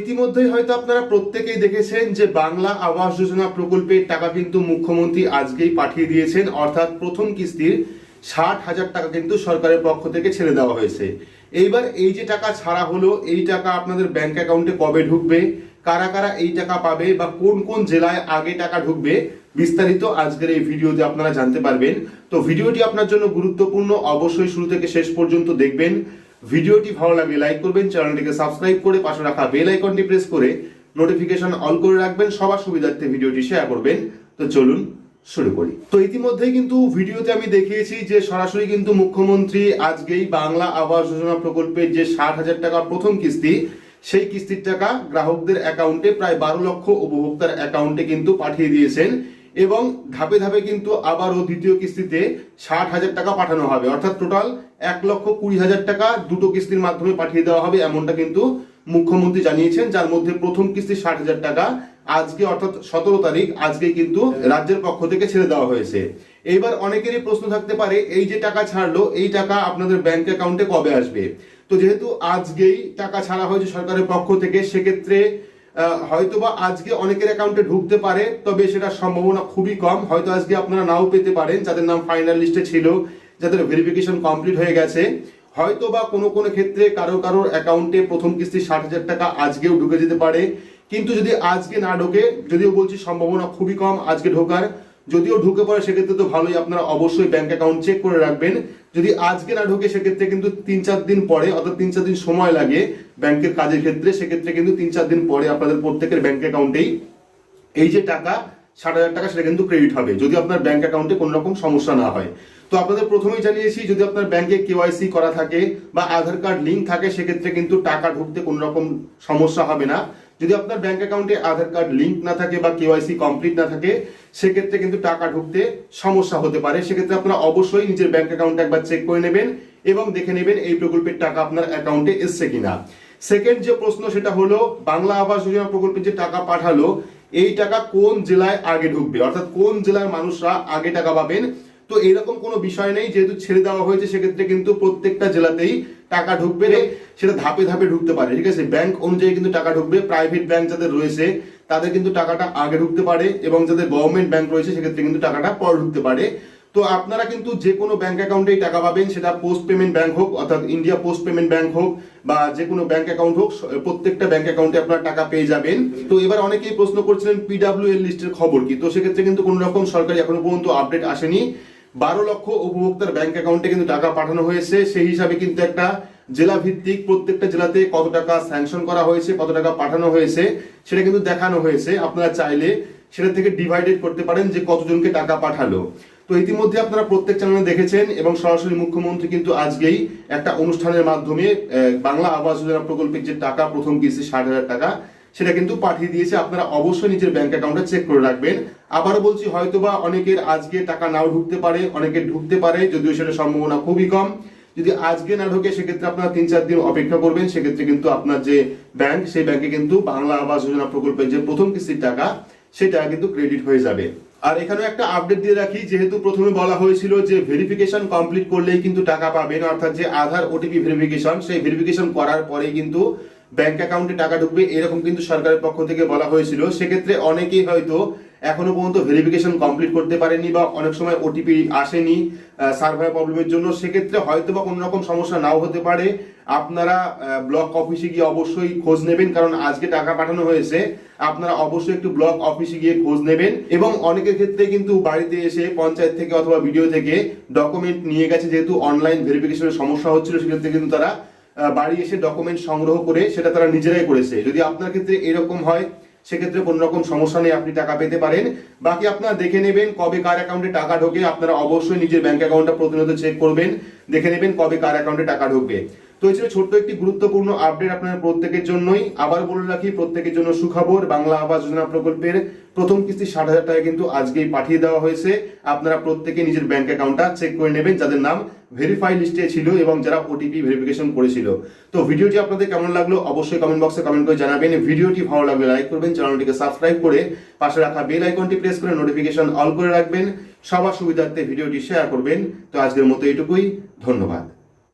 ইতিমধ্যেই হয়তো আপনারা প্রত্যেকেই দেখেছেন যে বাংলা আবাস যোজনা প্রকল্পের টাকা কিন্তু মুখ্যমন্ত্রী আজকেই পাঠিয়ে দিয়েছেন। অর্থাৎ প্রথম কিস্তির ষাট হাজার টাকা কিন্তু সরকারের পক্ষ থেকে ছেড়ে দেওয়া হয়েছে। এইবার এই যে টাকা ছাড়া হলো, এই টাকা আপনাদের ব্যাংক অ্যাকাউন্টে কবে ঢুকবে, কারা কারা এই টাকা পাবে বা কোন কোন জেলায় আগে টাকা ঢুকবে, বিস্তারিত আজকের এই ভিডিওতে আপনারা জানতে পারবেন। তো ভিডিওটি আপনার জন্য গুরুত্বপূর্ণ, অবশ্যই শুরু থেকে শেষ পর্যন্ত দেখবেন। ভিডিওটি ভালো লাগলে লাইক করবেন, চ্যানেলটিকে সাবস্ক্রাইব করে পাশে রাখা বেল আইকনটি প্রেস করে নোটিফিকেশন অল করে রাখবেন, সবার সুবিধার্থে ভিডিওটি শেয়ার করবেন। তো চলুন শুরু করি। তো ইতিমধ্যেই কিন্তু ভিডিওতে আমি দেখিয়েছি যে সরাসরি কিন্তু মুখ্যমন্ত্রী আজকেই বাংলা আবাস যোজনা প্রকল্পের যে ষাট হাজার টাকা প্রথম কিস্তি, সেই কিস্তির টাকা গ্রাহকদের অ্যাকাউন্টে প্রায় বারো লক্ষ উপভোক্তার অ্যাকাউন্টে কিন্তু পাঠিয়ে দিয়েছেন এবং ধাপে ধাপে কিন্তু আবারও দ্বিতীয় কিস্তিতে ষাট হাজার টাকা পাঠানো হবে। অর্থাৎ টোটাল এক লক্ষ কুড়ি হাজার টাকা দুটো কিস্তির মাধ্যমে পাঠিয়ে দেওয়া হবে এমনটা কিন্তু মুখ্যমন্ত্রী জানিয়েছেন, যার মধ্যে প্রথম কিস্তি ষাট হাজার টাকা, আজকে অর্থাৎ সতেরো তারিখ, আজকে কিন্তু রাজ্যের পক্ষ থেকে ছেড়ে দেওয়া হয়েছে। এইবার অনেকেরই প্রশ্ন থাকতে পারে, এই যে টাকা ছাড়লো, এই টাকা আপনাদের ব্যাংক অ্যাকাউন্টে কবে আসবে? তো যেহেতু আজকেই টাকা ছাড়া হয়েছে সরকারের পক্ষ থেকে, সেক্ষেত্রে হয়তোবা আজকে অনেকের অ্যাকাউন্টে ঢুকতে পারে, তবে সেটা সম্ভাবনা খুবই কম। হয়তো আজকে আপনারা নাও পেতে পারেন, যাদের নাম ফাইনাল লিস্টে ছিল যাদের ভেরিফিকেশন কমপ্লিট হয়ে গেছে হয়তো বা কোনো কোনো ক্ষেত্রে কারও কারোর অ্যাকাউন্টে প্রথম কিস্তি ষাট হাজার টাকা আজকেও ঢুকে যেতে পারে। কিন্তু যদি আজকে না ঢোকে, যদিও বলছি সম্ভাবনা খুবই কম আজকে ঢোকার, যদিও ঢুকে পড়ে, সেক্ষেত্রে তো ভালোই আপনারা অবশ্যই ব্যাংক অ্যাকাউন্ট চেক করে রাখবেন। যদি আজকে না ঢোকে, সেক্ষেত্রে কিন্তু তিন চার দিন পরে, অর্থাৎ তিন চার দিন সময় লাগে ব্যাংকের কাজের ক্ষেত্রে, সেক্ষেত্রে কিন্তু তিন চার দিন পরে আপনাদের প্রত্যেকের ব্যাংক অ্যাকাউন্টেই এই যে টাকা ষাট হাজার টাকা সেটা কিন্তু ক্রেডিট হবে, যদি আপনার ব্যাংক অ্যাকাউন্টে কোনো রকম সমস্যা না হয়। তো আপনাদের প্রথমেই জানিয়েছি, যদি আপনার ব্যাংকে কেওয়াইসি করা থাকে বা আধার কার্ড লিঙ্ক থাকে, সেক্ষেত্রে কিন্তু টাকা ঢুকতে কোনো রকম সমস্যা হবে না। যদি আপনার ব্যাংক অ্যাকাউন্টে আধার কার্ড লিঙ্ক না থাকে বা কেওয়াইসি কমপ্লিট না থাকে, সেক্ষেত্রে কিন্তু টাকা ঢুকতে সমস্যা হতে পারে। সেক্ষেত্রে আপনারা অবশ্যই নিজের ব্যাংক অ্যাকাউন্ট একবার চেক করে নেবেন এবং দেখে নেবেন এই প্রকল্পের টাকা আপনার অ্যাকাউন্টে এসছে কিনা। সেকেন্ড যে প্রশ্ন, সেটা হলো, বাংলা আবাস যোজনা প্রকল্পের যে টাকা পাঠালো এই টাকা কোন জেলায় আগে ঢুকবে? অর্থাৎ কোন জেলার মানুষরা আগে টাকা পাবেন? তো এরকম কোনো বিষয় নেই, যেহেতু ছেড়ে দেওয়া হয়েছে, সেক্ষেত্রে কিন্তু প্রত্যেকটা জেলাতেই টাকা ঢুকবে সেটা ধাপে ধাপে ঢুকতে পারে, ঠিক আছে? ব্যাংক অনুযায়ী কিন্তু টাকা ঢুকবে, প্রাইভেট ব্যাংক যাদের রয়েছে, তাদের কিন্তু টাকাটা আগে ঢুকতে পারে এবং যাদের গভর্নমেন্ট ব্যাংক রয়েছে, সেক্ষেত্রে কিন্তু টাকাটা পর ঢুকতে পারে। তো আপনারা কিন্তু যে কোনো ব্যাংক অ্যাকাউন্টেই টাকা পাবেন, সেটা পোস্ট পেমেন্ট ব্যাংক হোক, অর্থাৎ ইন্ডিয়া পোস্ট পেমেন্ট ব্যাংক হোক, বা যে কোনো ব্যাংক অ্যাকাউন্ট হোক প্রত্যেকটা ব্যাংক অ্যাকাউন্টে আপনারা টাকা পেয়ে যাবেন। তো এবার অনেকেই প্রশ্ন করছিলেন পিডাব্লিউ এল লিস্টের খবর কি? তো সেক্ষেত্রে কিন্তু কোনো রকম সরকারি এখনও পর্যন্ত আপডেট আসেনি। বারো লক্ষ উপভোক্তার ব্যাংক অ্যাকাউন্টে কিন্তু টাকা পাঠানো হয়েছে। সেই হিসাবে কিন্তু একটা জেলা ভিত্তিক প্রত্যেকটা জেলাতে কত টাকা স্যাংশন করা হয়েছে, কত টাকা পাঠানো হয়েছে, সেটা কিন্তু দেখানো হয়েছে। আপনারা চাইলে সেটা থেকে ডিভাইডেড করতে পারেন যে কতজনকে টাকা পাঠালো। তো ইতিমধ্যে আপনারা প্রত্যেক চ্যানেলে দেখেছেন এবং সরাসরি মুখ্যমন্ত্রী কিন্তু আজকেই একটা অনুষ্ঠানের মাধ্যমে বাংলা আবাস যোজনা প্রকল্পের যে টাকা, প্রথম কিস্তি ষাট হাজার টাকা, সেটা কিন্তু পাঠিয়ে দিয়েছে। আপনারা অবশ্যই নিজের ব্যাংক অ্যাকাউন্টে চেক করে রাখবেন। আবারও বলছি, হয়তোবা অনেকের আজকে টাকা নাও ঢুকতে পারে অনেকের ঢুকতে পারে, যদিও সেটা সম্ভাবনা খুবই কম। যদি আজকে না ঢোকে, সেক্ষেত্রে আপনারা তিন চার দিন অপেক্ষা করবেন। সেক্ষেত্রে কিন্তু আপনার যে ব্যাংক সেই ব্যাংকে কিন্তু বাংলা আবাস যোজনা প্রকল্পের যে প্রথম কিস্তির টাকা, সেটা কিন্তু ক্রেডিট হয়ে যাবে। আর এখানে একটা আপডেট দিয়ে রাখি, যেহেতু প্রথমে বলা হয়েছিল যে ভেরিফিকেশন কমপ্লিট করলেই কিন্তু টাকা পাবেন, অর্থাৎ যে আধার ওটিপি ভেরিফিকেশন সেই ভেরিফিকেশন করার পরেই কিন্তু ব্যাংক অ্যাকাউন্টে টাকা ঢুকবে, এরকম কিন্তু সরকারের পক্ষ থেকে বলা হয়েছিল। সেক্ষেত্রে অনেকেই হয়তো এখনও পর্যন্ত ভেরিফিকেশন কমপ্লিট করতে পারেনি বা অনেক সময় ওটিপি আসেনি সার্ভার প্রবলেমের জন্য, সেক্ষেত্রে হয়তো বা কোনো রকম সমস্যা নাও হতে পারে। আপনারা ব্লক অফিসে গিয়ে অবশ্যই খোঁজ নেবেন, কারণ আজকে টাকা পাঠানো হয়েছে। আপনারা অবশ্যই একটু ব্লক অফিসে গিয়ে খোঁজ নেবেন এবং অনেকের ক্ষেত্রে কিন্তু বাড়িতে এসে পঞ্চায়েত থেকে অথবা ভিডিও থেকে ডকুমেন্ট নিয়ে গেছে, যেহেতু অনলাইন ভেরিফিকেশনের সমস্যা হচ্ছিল, সেক্ষেত্রে কিন্তু তারা বাড়ি এসে ডকুমেন্ট সংগ্রহ করে সেটা তারা নিজেরাই করেছে। যদি আপনার ক্ষেত্রে এরকম হয় সেক্ষেত্রে কোনো রকম সমস্যা নেই, আপনি টাকা পেতে পারেন। বাকি আপনারা দেখে নেবেন কবে কার অ্যাকাউন্টে টাকা ঢোকে, আপনারা অবশ্যই নিজের ব্যাংক অ্যাকাউন্টটা প্রতিনিয়ত চেক করবেন, দেখে নেবেন কবে কার অ্যাকাউন্টে টাকা ঢুকবে। তো এই ছিল ছোট্ট একটি গুরুত্বপূর্ণ আপডেট আপনাদের প্রত্যেকের জন্যই। আবার বলে রাখি, প্রত্যেকের জন্য সুখবর, বাংলা আবাস যোজনা প্রকল্পের প্রথম কিস্তি ষাট হাজার টাকা কিন্তু আজকেই পাঠিয়ে দেওয়া হয়েছে। আপনারা প্রত্যেকে নিজের ব্যাংক অ্যাকাউন্টটা চেক করে নেবেন, যাদের নাম ভেরিফাই লিস্টে ছিল এবং যারা ওটিপি ভেরিফিকেশন করেছিল। তো ভিডিওটি আপনাদের কেমন লাগল অবশ্যই কমেন্ট বক্সে কমেন্ট করে জানাবেন। ভিডিওটি ভালো লাগলে লাইক করবেন চ্যানেলটিকে সাবস্ক্রাইব করে পাশে রাখা বেল আইকনটি প্রেস করে নোটিফিকেশন অল করে রাখবেন। সবার সুবিধার্থে ভিডিওটি শেয়ার করবেন। তো আজকের মতো এটুকুই ধন্যবাদ।